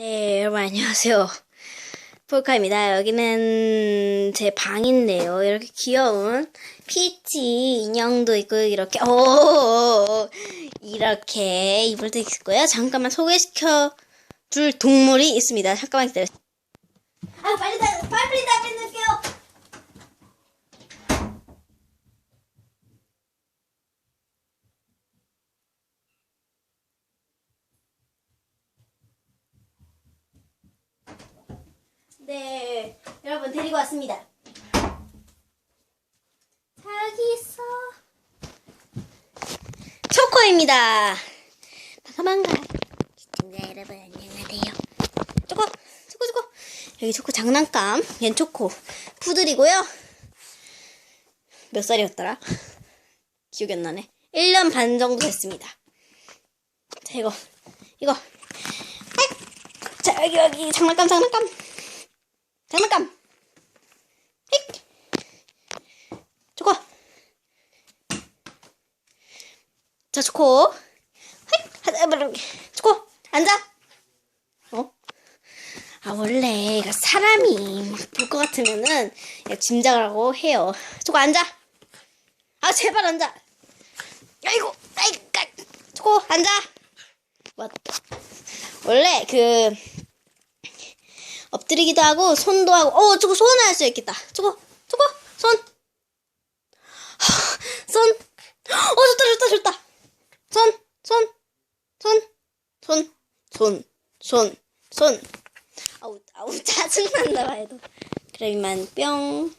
네, 여러분 안녕하세요. 폴카입니다. 여기는 제 방인데요. 이렇게 귀여운 피치 인형도 있고 이렇게 오 이렇게 이불도 있고요. 잠깐만 소개시켜 줄 동물이 있습니다. 잠깐만 기다려. 아 빨리 다 빨리 답변 넣을게요. 네, 여러분 데리고 왔습니다. 저기 있어. 초코입니다. 반가반가. 시청자 여러분 안녕하세요. 초코, 초코, 초코. 여기 초코 장난감. 얜 초코. 푸들이고요. 몇 살이었더라? 기억이 안 나네. 1년 반 정도 됐습니다. 자, 이거, 이거. 자, 여기, 여기, 장난감. 장난감. 휙. 초코. 자, 초코. 휙. 하자, 뭐라, 초코. 앉아. 어? 아, 원래 사람이 볼 것 같으면은 짐작을 하고 해요. 초코 앉아. 아, 제발 앉아. 아이고, 아이고, 초코 앉아. 왔다. 원래 그 엎드리기도 하고 손도 하고 어 저거 손을 할수 있겠다 저거 저거 손 하, 손. 어, 좋다, 좋다, 좋다. 손, 손, 손, 손, 손, 손, 손. 아우, 아우, 짜증난다, 봐도. 그럼 이만 뿅.